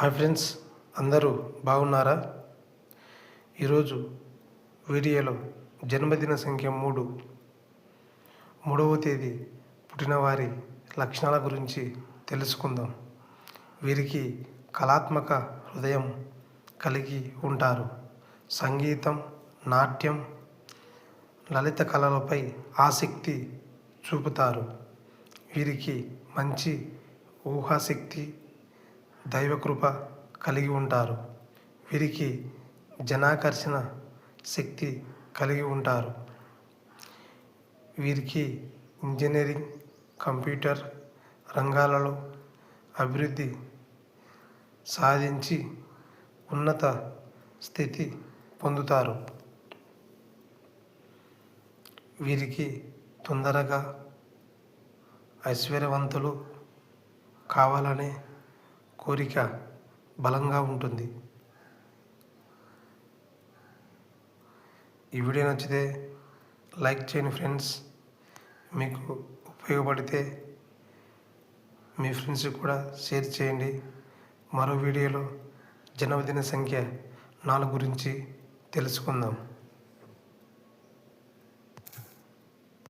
Hi friends అందరూ బాగున్నారా? ఈరోజు వీడియోలో జన్మదిన సంఖ్య మూడు. మూడవ తేదీ పుట్టినవారి లక్షణాల గురించి తెలుసుకుందాం. వీరికి కళాత్మక హృదయం కలిగి ఉంటారు. సంగీతం నాట్యం లలిత కళలపై ఆసక్తి చూపుతారు. వీరికి మంచి ఊహాశక్తి దైవకృప కలిగి ఉంటారు. వీరికి జనాకర్షణ శక్తి కలిగి ఉంటారు. వీరికి ఇంజనీరింగ్ కంప్యూటర్ రంగాలలో అభివృద్ధి సాధించి ఉన్నత స్థితి పొందుతారు. వీరికి తొందరగా ఐశ్వర్యవంతులు కావాలనే కోరిక బలంగా ఉంటుంది. ఈ వీడియో నచ్చితే లైక్ చేయండి ఫ్రెండ్స్. మీకు ఉపయోగపడితే మీ ఫ్రెండ్స్కి కూడా షేర్ చేయండి. మరో వీడియోలో జన్మదిన సంఖ్య నాలుగు గురించి తెలుసుకుందాం.